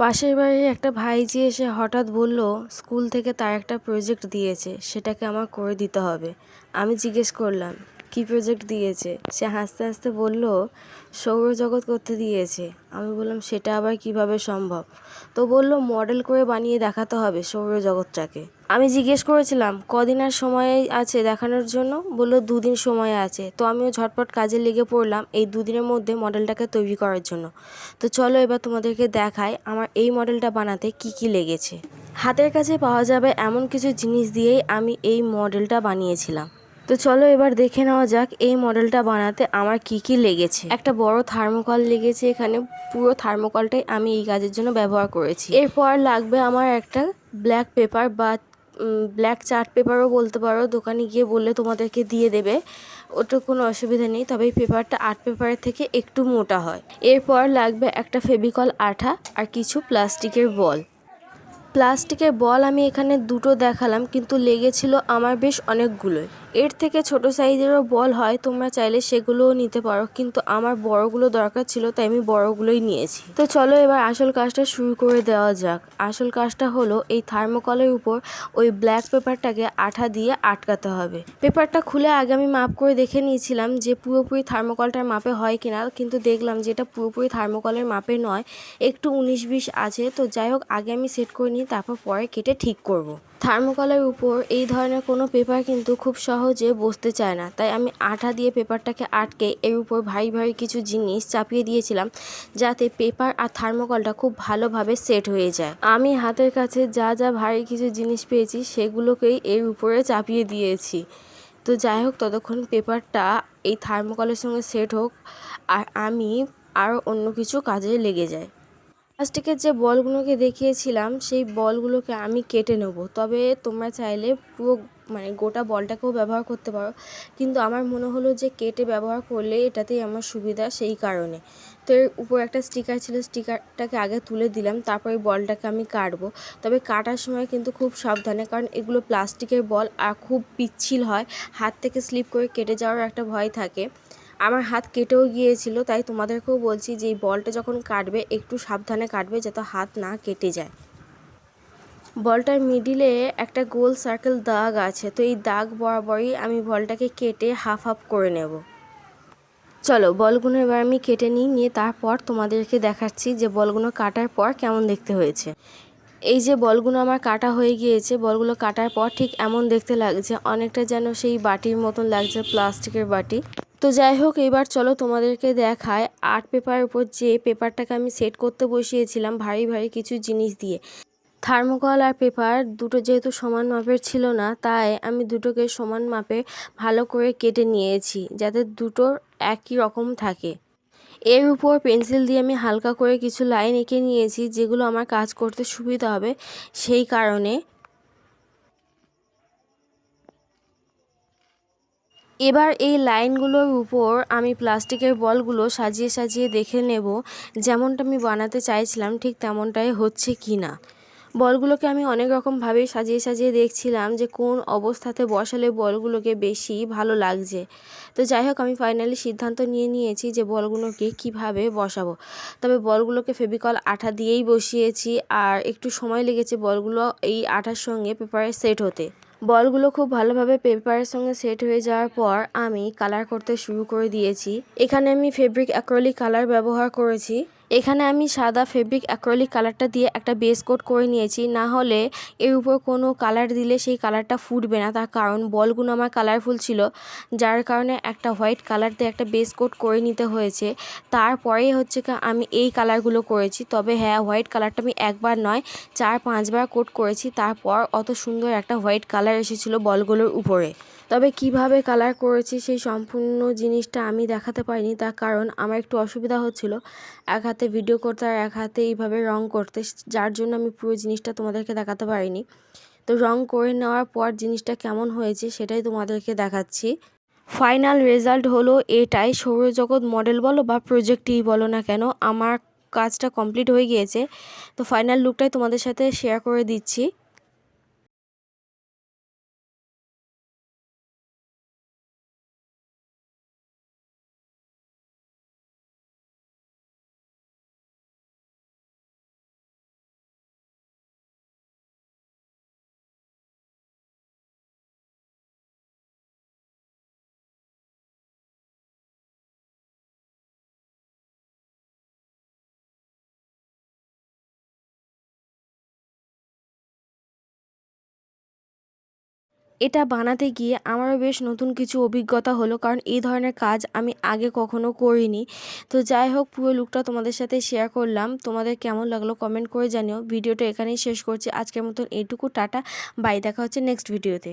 পাশের বাড়ির একটা ভাইজি এসে হঠাৎ বলল, স্কুল থেকে তার একটা প্রজেক্ট দিয়েছে, সেটাকে আমার করে দিতে হবে। আমি জিজ্ঞেস করলাম, কি প্রজেক্ট দিয়েছে? সে হাসতে হাসতে বলল, সৌরজগৎ করতে দিয়েছে। আমি বললাম, সেটা আবার কীভাবে সম্ভব? তো বলল, মডেল করে বানিয়ে দেখাতে হবে সৌরজগৎটাকে। আমি জিজ্ঞেস করেছিলাম, কদিন আর সময় আছে দেখানোর জন্য? বলল, দুদিন সময় আছে। তো আমিও ঝটপট কাজে লেগে পড়লাম এই দুদিনের মধ্যে মডেলটাকে তৈরি করার জন্য। তো চলো এবার তোমাদেরকে দেখাই আমার এই মডেলটা বানাতে কি কি লেগেছে। হাতের কাছে পাওয়া যাবে এমন কিছু জিনিস দিয়েই আমি এই মডেলটা বানিয়েছিলাম। তো চলো এবার দেখে নেওয়া যাক এই মডেলটা বানাতে আমার কি কি লেগেছে। একটা বড় থার্মোকল লেগেছে এখানে, পুরো থার্মোকলটাই আমি এই কাজের জন্য ব্যবহার করেছি। এরপর লাগবে আমার একটা ব্ল্যাক পেপার বা ব্ল্যাক চার্ট পেপারও বলতে পারো, দোকানে গিয়ে বললে তোমাদেরকে দিয়ে দেবে। ওটা কোনো অসুবিধা নেই, তবে পেপারটা আর্ট পেপারের থেকে একটু মোটা হয়। এরপর লাগবে একটা ফেবিকল আঠা আর কিছু প্লাস্টিকের বল প্লাস্টিকের বল আমি এখানে দুটো দেখালাম, কিন্তু লেগেছিল আমার বেশ অনেকগুলোই। এর থেকে ছোট সাইজেরও বল হয়, তোমরা চাইলে সেগুলোও নিতে পারো। কিন্তু আমার বড়গুলো দরকার ছিল, তাই আমি বড়গুলোই নিয়েছি। তো চলো এবার আসল কাজটা শুরু করে দেওয়া যাক। আসল কাজটা হলো, এই থার্মোকলের উপর ওই ব্ল্যাক পেপারটাকে আঠা দিয়ে আটকাতে হবে। পেপারটা খুলে আগে আমি মাপ করে দেখে নিয়েছিলাম যে পুরোপুরি থার্মোকলটার মাপে হয় কিনা, কিন্তু দেখলাম যে এটা পুরোপুরি থার্মোকলের মাপে নয়, একটু উনিশ বিশ আছে। তো যাই হোক, আগে আমি সেট করে নিই, তারপর পরে কেটে ঠিক করব। থার্মোকলের উপর এই ধরনের কোনো পেপার কিন্তু খুব সহজে বসতে চায় না। তাই আমি আঠা দিয়ে পেপারটাকে আটকে এর উপর ভারী ভারী কিছু জিনিস চাপিয়ে দিয়েছিলাম যাতে পেপার আর থার্মোকলটা খুব ভালোভাবে সেট হয়ে যায়। আমি হাতের কাছে যা যা ভারী কিছু জিনিস পেয়েছি সেগুলোকেই এর উপরে চাপিয়ে দিয়েছি। তো যাই হোক, ততক্ষণ পেপারটা এই থার্মোকলের সঙ্গে সেট হোক আর আমি আরও অন্য কিছু কাজে লেগে যায়। প্লাস্টিকের যে বলগুলোকে দেখিয়েছিলাম, সেই বলগুলোকে আমি কেটে নেব। তবে তোমরা চাইলে পুরো মানে গোটা বলটাকেও ব্যবহার করতে পারো। কিন্তু আমার মনে হলো যে কেটে ব্যবহার করলে এটাতেই আমার সুবিধা সেই কারণে। তো এর উপর একটা স্টিকার ছিল, স্টিকারটাকে আগে তুলে দিলাম, তারপরে বলটাকে আমি কাটবো। তবে কাটার সময় কিন্তু খুব সাবধানে, কারণ এগুলো প্লাস্টিকের বল আর খুব পিচ্ছিল হয়, হাত থেকে স্লিপ করে কেটে যাওয়ার একটা ভয় থাকে। আমার হাত কেটেও গিয়েছিল, তাই তোমাদেরকেও বলছি যে এই বলটা যখন কাটবে, একটু সাবধানে কাটবে যাতে হাত না কেটে যায়। বলটার মিডিলে একটা গোল সার্কেল দাগ আছে, তো এই দাগ বরাবরই আমি বলটাকে কেটে হাফ হাফ করে নেব। চলো, বলগুলো এবার আমি কেটে নিই, নিয়ে তারপর তোমাদেরকে দেখাচ্ছি যে বলগুলো কাটার পর কেমন দেখতে হয়েছে। এই যে বলগুলো আমার কাটা হয়ে গিয়েছে, বলগুলো কাটার পর ঠিক এমন দেখতে লাগছে, অনেকটা যেন সেই বাটির মতন লাগছে, প্লাস্টিকের বাটি। তো যাই হোক, এবার চলো তোমাদেরকে দেখায় আর্ট পেপারের উপর যে পেপারটাকে আমি সেট করতে বসিয়েছিলাম ভারী ভারী কিছু জিনিস দিয়ে। থার্মোকল আর পেপার দুটো যেহেতু সমান মাপের ছিল না, তাই আমি দুটোকে সমান মাপে ভালো করে কেটে নিয়েছি যাতে দুটোর একই রকম থাকে। এর উপর পেন্সিল দিয়ে আমি হালকা করে কিছু লাইন এঁকে নিয়েছি যেগুলো আমার কাজ করতে সুবিধা হবে সেই কারণে। এবার এই লাইনগুলোর উপর আমি প্লাস্টিকের বলগুলো সাজিয়ে সাজিয়ে দেখে নেব, যেমনটা আমি বানাতে চাইছিলাম, ঠিক তেমনটাই হচ্ছে কি না বলগুলোকে আমি অনেক রকমভাবেই সাজিয়ে সাজিয়ে দেখছিলাম যে কোন অবস্থাতে বসালে বলগুলোকে বেশি ভালো লাগছে। তো যাই হোক, আমি ফাইনালি সিদ্ধান্ত নিয়ে নিয়েছি যে বলগুলোকে কীভাবে বসাবো। তবে বলগুলোকে ফেবিকল আঠা দিয়েই বসিয়েছি, আর একটু সময় লেগেছে বলগুলো এই আঠার সঙ্গে পেপারে সেট হতে। বলগুলো খুব ভালোভাবে পেপারের সঙ্গে সেট হয়ে যাওয়ার পর আমি কালার করতে শুরু করে দিয়েছি। এখানে আমি ফেব্রিক অ্যাক্রোলিক কালার ব্যবহার করেছি। এখানে আমি সাদা ফেব্রিক অ্যাক্রলিক কালারটা দিয়ে একটা বেস কোট করে নিয়েছি। না হলে এর উপর কোনো কালার দিলে সেই কালারটা ফুটবে না। তার কারণ বলগুলো আমার কালারফুল ছিল, যার কারণে একটা হোয়াইট কালার দিয়ে একটা বেস কোট করে নিতে হয়েছে। তারপরে হচ্ছে আমি এই কালারগুলো করেছি। তবে হ্যাঁ হোয়াইট কালারটা আমি একবার নয়, চার পাঁচবার কোট করেছি। তারপর অত সুন্দর একটা হোয়াইট কালার এসেছিল বলগুলোর উপরে। তবে কীভাবে কালার করেছি সেই সম্পূর্ণ জিনিসটা আমি দেখাতে পারিনি, তার কারণ আমার একটু অসুবিধা হচ্ছিল। এক হাতে ভিডিও করতে আর এক হাতে এইভাবে রং করতে, যার জন্য আমি পুরো জিনিসটা তোমাদেরকে দেখাতে পারিনি। তো রং করে নেওয়ার পর জিনিসটা কেমন হয়েছে সেটাই তোমাদেরকে দেখাচ্ছি। ফাইনাল রেজাল্ট হলো এটাই, সৌরজগৎ মডেল বলো বা প্রজেক্টই বলো না কেন, আমার কাজটা কমপ্লিট হয়ে গিয়েছে। তো ফাইনাল লুকটাই তোমাদের সাথে শেয়ার করে দিচ্ছি। এটা বানাতে গিয়ে আমারও বেশ নতুন কিছু অভিজ্ঞতা হলো, কারণ এই ধরনের কাজ আমি আগে কখনো করিনি। তো যাই হোক, পুরো লুকটা তোমাদের সাথে শেয়ার করলাম। তোমাদের কেমন লাগল কমেন্ট করে জানিও। ভিডিওটা এখানেই শেষ করছি। আজকের মতন এইটুকু, টাটা। বাই দেখা হচ্ছে নেক্সট ভিডিওতে